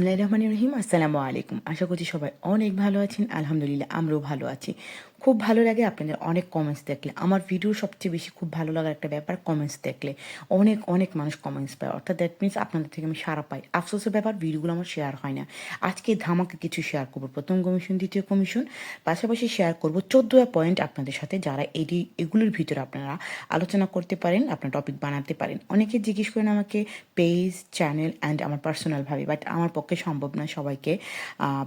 বিসমিল্লাহ রহমান রহিম। আসসালামু আলাইকুম। আশা করছি সবাই অনেক ভালো আছেন। আলহামদুলিল্লাহ, আমরাও ভালো আছি। খুব ভালো লাগে আপনাদের অনেক কমেন্টস দেখলে। আমার ভিডিও সবচেয়ে বেশি খুব ভালো লাগার একটা ব্যাপার কমেন্টস দেখলে। অনেক অনেক মানুষ কমেন্টস পায়। অর্থাৎ দ্যাট মিনস আপনাদের থেকে আমি সারা পাই। আফসোসের ব্যাপার, ভিডিওগুলো আমার শেয়ার হয় না। আজকে ধামাকে কিছু শেয়ার করব। প্রথম কমিশন দ্বিতীয় কমিশন পাশাপাশি শেয়ার করব চোদ্দোটা পয়েন্ট আপনাদের সাথে যারা এটি এগুলোর ভিতরে আপনারা আলোচনা করতে পারেন, আপনার টপিক বানাতে পারেন। অনেকে জিজ্ঞেস করেন আমাকে পেজ চ্যানেল অ্যান্ড আমার পার্সোনালভাবে বাট আমার পক্ষে সম্ভব না সবাইকে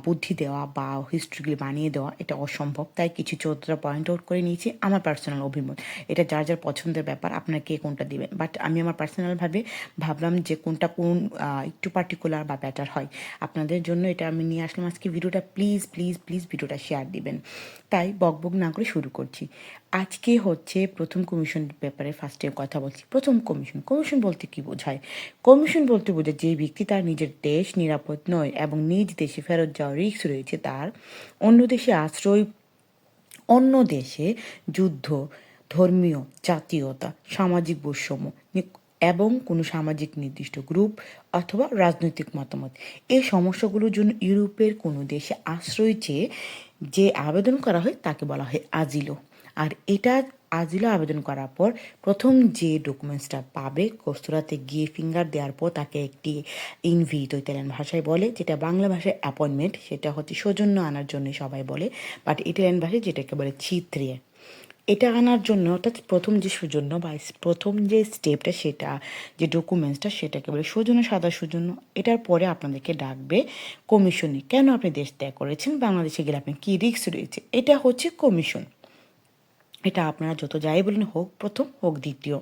বুদ্ধি দেওয়া বা হিস্ট্রিগুলি বানিয়ে দেওয়া। এটা অসম্ভব। তাই কিছু চোদ্দটা পয়েন্ট আউট করে নিয়েছি, আমার পার্সোনাল অভিমত। এটা যার যার পছন্দের ব্যাপার, আপনার কে কোনটা দিবেন। বাট আমি আমার পার্সোনালভাবে ভাবলাম যে কোনটা কোন একটু পার্টিকুলার বা বেটার হয়। আপনাদের জন্য এটা আমি নিয়ে আসলাম আজকে ভিডিওটা। প্লিজ প্লিজ প্লিজ ভিডিওটা শেয়ার দিবেন। তাই বকবক না করে শুরু করছি। আজকে হচ্ছে প্রথম কমিশন ব্যাপারে ফার্স্টে কথা বলছি। প্রথম কমিশন কমিশন বলতে কি বোঝায়? কমিশন বলতে বোঝায় যে ব্যক্তি তার নিজের দেশ নিরাপদ নয় এবং নিজ দেশে ফেরত যাওয়ার রিস্ক রয়েছে তার। অন্য দেশে আশ্রয় অন্য দেশে যুদ্ধ, ধর্মীয়, জাতীয়তা, সামাজিক বৈষম্য এবং কোনো সামাজিক নির্দিষ্ট গ্রুপ অথবা রাজনৈতিক মতামত। এই সমস্যাগুলোর জন্য ইউরোপের কোনো দেশে আশ্রয় চেয়ে যে আবেদন করা হয় তাকে বলা হয় আজিলো। আর এটা আজিলো আবেদন করার পর প্রথম যে ডকুমেন্টসটা পাবে, কস্তুরাতে গিয়ে ফিঙ্গার দেওয়ার পর তাকে একটি ইনভিট ইতালিয়ান ভাষায় বলে, যেটা বাংলা ভাষায় অ্যাপয়েন্টমেন্ট সেটা হচ্ছে সৌজন্য আনার জন্য সবাই বলে বাট ইটালিয়ান ভাষায় যেটাকে বলে চিত্রিয়ে এটা আনার জন্য অর্থাৎ প্রথম যে সৌজন্য বা প্রথম যে স্টেপটা সেটা, যে ডকুমেন্টসটা সেটাকে বলে সৌজন্য, সাদা সৌজন্য, এটার পরে আপনাদেরকে ডাকবে কমিশনে কেন আপনি দেশ ত্যাগ করেছেন? বাংলাদেশে গেলে আপনি কী রিস্ক রয়েছে? এটা হচ্ছে কমিশন এটা আপনারা যত যাই বলেন হোক প্রথম হোক দ্বিতীয়।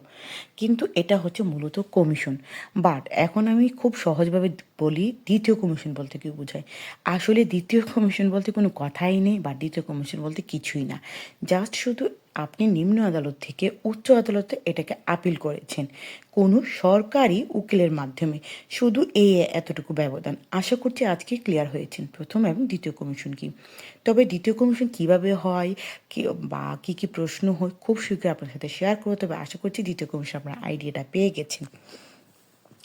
কিন্তু এটা হচ্ছে মূলত কমিশন। বাট এখন আমি খুব সহজভাবে বলি, দ্বিতীয় কমিশন বলতে কি বোঝায়? আসলে দ্বিতীয় কমিশন বলতে কোনো কথাই নেই বা দ্বিতীয় কমিশন বলতে কিছুই না। জাস্ট শুধু আপনি নিম্ন আদালত থেকে উচ্চ আদালতে এটাকে আপিল করেছেন। কোনো সরকারি উকিলের মাধ্যমে। শুধু এই এতটুকু ব্যবধান। আশা করছি আজকে ক্লিয়ার হয়েছেন। প্রথম এবং দ্বিতীয় কমিশন কি? তবে দ্বিতীয় কমিশন কীভাবে হয়? কি, বা কী কী প্রশ্ন হয়? খুব শীঘ্রই আপনার সাথে শেয়ার করব। তবে আশা করছি দ্বিতীয় কমিশন আপনার আইডিয়াটা পেয়ে গেছেন।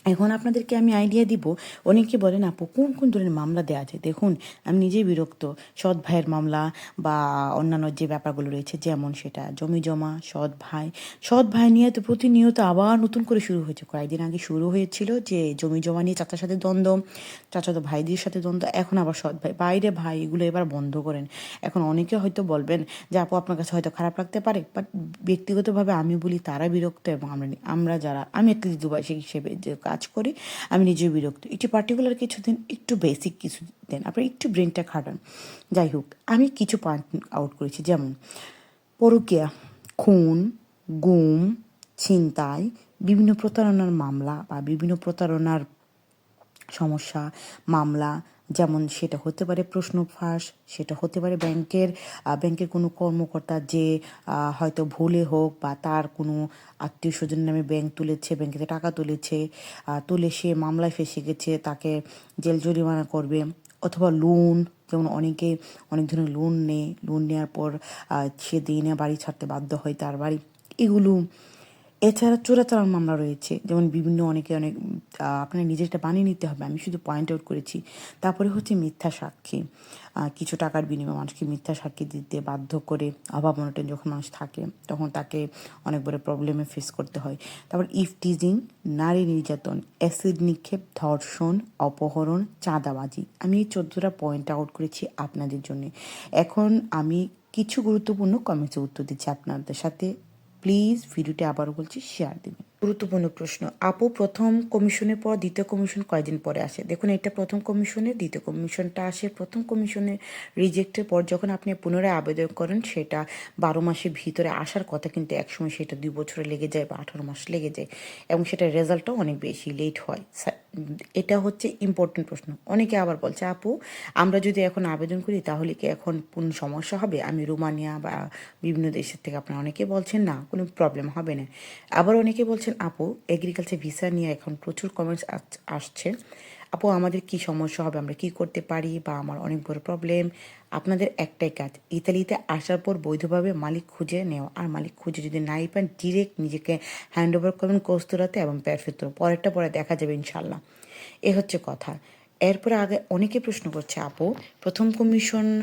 এখন আপনাদেরকে আমি আইডিয়া দিব। অনেকে বলেন, আপু, কোন কোন ধরনের মামলা দেওয়া যায়? দেখুন, আমি নিজেই বিরক্ত। সৎ ভাইয়ের মামলা বা অন্যান্য যে ব্যাপারগুলো রয়েছে, যেমন সেটা জমি জমা, সৎ ভাই। সৎ ভাই নিয়ে তো প্রতিনিয়ত আবার নতুন করে শুরু হয়েছে। কয়েকদিন আগে শুরু হয়েছিল যে জমি জমা নিয়ে চাচার সাথে দ্বন্দ্ব চাচাতো ভাইদের সাথে দ্বন্দ্ব, এখন আবার সৎ ভাই। বাইরে ভাই, এগুলো এবার বন্ধ করেন। এখন অনেকে হয়তো বলবেন যে, আপু, আপনার কাছে হয়তো খারাপ লাগতে পারে। বাট ব্যক্তিগতভাবে আমি বলি, তারা বিরক্ত এবং আমরা আমরা যারা আমি দুবাসী হিসেবে যে কাজ করি, আমি নিজেও বিরক্ত। একটু পার্টিকুলার কিছু দিন একটু বেসিক কিছু দেন আপনার একটু ব্রেনটা খাটান। যাই হোক, আমি কিছু পয়েন্ট আউট করেছি। যেমন, পরকিয়া, খুন, গুম, ছিনতাই, বিভিন্ন প্রতারণার মামলা বা বিভিন্ন প্রতারণার সমস্যা, মামলা যেমন সেটা হতে পারে প্রশ্ন ফাঁস, সেটা হতে পারে ব্যাংকের ব্যাংকের কোনো কর্মকর্তা যে হয়তো ভুলে হোক বা তার কোনো আত্মীয় স্বজন নামে ব্যাংক তুলেছে, ব্যাংকে টাকা তুলেছে তুলে সে মামলায় ফেসে গেছে, তাকে জেল জরিমানা করবে অথবা লোন যেমন অনেকে অনেক ধরনের লোন নেয় লোন নেওয়ার পর সে দিনে বাড়ি ছাড়তে বাধ্য হয় তার বাড়ি। এগুলো এছাড়া চোরাচালান মামলা রয়েছে। যেমন বিভিন্ন অনেকে অনেক আপনার নিজেরটা বানিয়ে নিতে হবে। আমি শুধু পয়েন্ট আউট করেছি। তারপরে হচ্ছে মিথ্যা সাক্ষী। কিছু টাকার বিনিময়ে মানুষকে মিথ্যা সাক্ষী দিতে বাধ্য করে অভাব অনটন যখন মানুষ থাকে, তখন তাকে অনেক বড় প্রবলেমে ফেস করতে হয়। তারপর ইফ টিজিং নারী নির্যাতন অ্যাসিড নিক্ষেপ, ধর্ষণ, অপহরণ, চাঁদাবাজি। আমি এই চোদ্দোটা পয়েন্ট আউট করেছি আপনাদের জন্য। এখন আমি কিছু গুরুত্বপূর্ণ কমেন্টসে উত্তর দিচ্ছি আপনাদের সাথে। প্লিজ ভিডিওটি আবারও বলছি শেয়ার দিবেন। গুরুত্বপূর্ণ প্রশ্ন, আপু প্রথম কমিশনের পর দ্বিতীয় কমিশন কয়দিন পরে আসে? দেখুন, এটা প্রথম কমিশনে দ্বিতীয় কমিশনটা আসে, প্রথম কমিশনে রিজেক্টের পর যখন আপনি পুনরায় আবেদন করেন, সেটা বারো মাসের ভিতরে আসার কথা, কিন্তু একসময় সেটা দুই বছরে লেগে যায় বা আঠারো মাস লেগে যায়, এবং সেটার রেজাল্টটাও অনেক বেশি লেট হয় এটা হচ্ছে ইম্পর্টেন্ট প্রশ্ন। অনেকে আবার বলছে, আপু, আমরা যদি এখন আবেদন করি, তাহলে কি এখন কোনো সমস্যা হবে? আমি রোমানিয়া বা বিভিন্ন দেশের থেকে আপনারা অনেকে বলছেন, না, কোনো প্রবলেম হবে না। আবার অনেকে বলছেন, আপু এগ্রিকালচার ভিসা নিয়ে এখন প্রচুর কমেন্টস আসছে। আপু, আমাদের কি সমস্যা হবে? আমরা কি করতে পারি? বা আমার অনেক বড় প্রবলেম আপনাদের একটাই কাজ, ইতালিতে আসার পর বৈধভাবে মালিক খুঁজে নেওয়া। আর মালিক খুঁজে যদি নাই পান ডিরেক্ট নিজেকে হ্যান্ড ওভার করবেন কস্তুরাতে এবং প্যারফেতর পরেরটা পরে দেখা যাবে ইনশাল্লাহ এ হচ্ছে কথা। এরপরে আগে অনেকে প্রশ্ন করছে, আপু, প্রথম কমিশন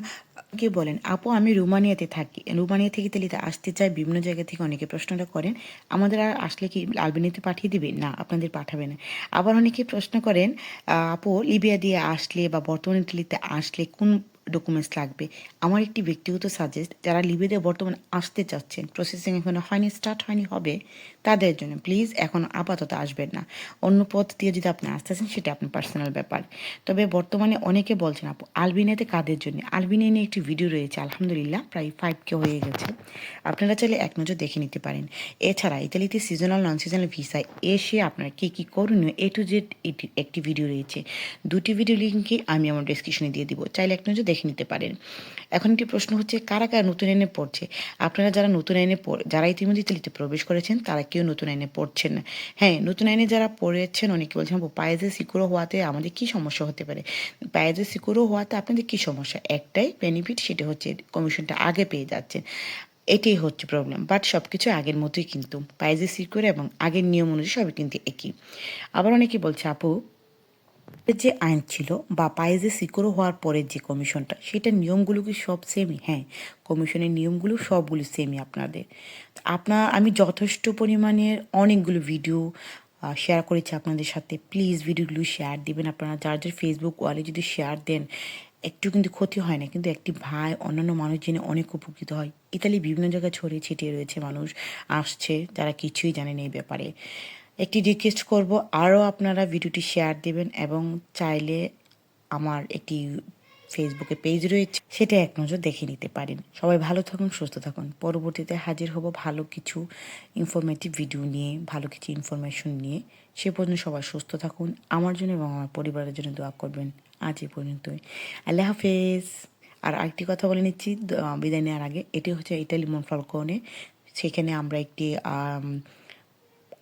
কি বলেন? আপু, আমি রোমানিয়াতে থাকি। রোমানিয়া থেকে ইতালিতে আসতে চাই। বিভিন্ন জায়গা থেকে অনেকে প্রশ্নটা করেন। আমাদের আর আসলে কি আলবেনিয়াতে পাঠিয়ে দিবে? না, আপনাদের পাঠাবে না। আবার অনেকে প্রশ্ন করেন আপু, লিবিয়া দিয়ে আসলে বা বর্তমান ইতালিতে আসলে কোন ডকুমেন্টস লাগবে? আমার একটি ব্যক্তিগত সাজেস্ট যারা লিবিয়াতে বর্তমানে আসতে চাচ্ছেন প্রসেসিং এখনও হয়নি স্টার্ট হয়নি, হবে। তাদের জন্য। প্লিজ, এখন আপাতত আসবেন না। অন্য পথ দিয়ে যদি আপনি আসতেছেন সেটা আপনার পার্সোনাল ব্যাপার। তবে বর্তমানে অনেকে বলছেন, আপু, আলবিনিয়াতে কাদের জন্য? আলবিনিয়া নিয়ে একটি ভিডিও রয়েছে, আলহামদুলিল্লাহ, প্রায় ফাইভ কে হয়ে গেছে। আপনারা চাইলে এক নজর দেখে নিতে পারেন। এছাড়া ইতালিতে সিজনাল নন সিজনাল ভিসায় এসে আপনারা কী কী করণীয় এ টু জেড এটি একটি ভিডিও রয়েছে। দুটি ভিডিও লিঙ্কই আমি আমার ডেসক্রিপশনে দিয়ে দিব। চাইলে এক নজর দেখে নিতে পারেন। এখন একটি প্রশ্ন হচ্ছে, কারা কারা নতুন আইনে পড়ছে? আপনারা যারা নতুন পড়- যারা ইতিমধ্যে ইতালিতে প্রবেশ করেছেন, তারা কেউ নতুন আইনে পড়ছেন না। হ্যাঁ নতুন আইনে যারা পড়েছেন অনেকে বলছেন "আপু, পায়েজে হওয়াতে আমাদের কি সমস্যা হতে পারে? পায়েজে সিকিউরো হওয়াতে আপনাদের কি সমস্যা? একটাই বেনিফিট সেটা হচ্ছে কমিশনটা আগে পেয়ে যাচ্ছেন। এটাই হচ্ছে প্রবলেম বাট সব কিছু আগের মতোই কিন্তু। পায়েজে সিকিউর এবং আগের নিয়ম অনুযায়ী সবই কিন্তু একই। আবার অনেকে বলছে আপু যে আইন ছিল বা পায়েজে সিকিউর হওয়ার পরের যে কমিশনটা সেটার নিয়মগুলো কি সব সেমই হ্যাঁ কমিশনের নিয়মগুলো সবগুলো সেমই আপনাদের। আপনার আমি যথেষ্ট পরিমাণের অনেকগুলো ভিডিও শেয়ার করেছি আপনাদের সাথে। প্লিজ ভিডিওগুলো শেয়ার দিবেন আপনারা। যার যার ফেসবুক ওয়ালে যদি শেয়ার দেন, একটু কিন্তু ক্ষতি হয় না। কিন্তু একটি ভাই, অন্যান্য মানুষ জেনে অনেক উপকৃত হয়। ইতালি বিভিন্ন জায়গায় ছড়িয়ে ছিটিয়ে রয়েছে মানুষ, আসছে, যারা কিছুই জানেন এই ব্যাপারে। একটি রিকোয়েস্ট করব, আরও আপনারা ভিডিওটি শেয়ার দেবেন এবং চাইলে আমার একটি ফেসবুকে পেজ রয়েছে, সেটা এক নজর দেখে নিতে পারেন। সবাই ভালো থাকুন, সুস্থ থাকুন। পরবর্তীতে হাজির হব ভালো কিছু ইনফরমেটিভ ভিডিও নিয়ে, ভালো কিছু ইনফরমেশন নিয়ে। সে পর্যন্ত সবাই সুস্থ থাকুন, আমার জন্য এবং আমার পরিবারের জন্য দোয়া করবেন। আজ এ পর্যন্তই। আল্লাহ হাফেজ। আর আরেকটি কথা বলে নিচ্ছি বিদায় নেওয়ার আগে। এটি হচ্ছে ইটালি মনফালকনে সেখানে আমরা একটি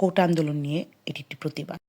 কোটা আন্দোলন নিয়ে এটি একটি প্রতিবাদ।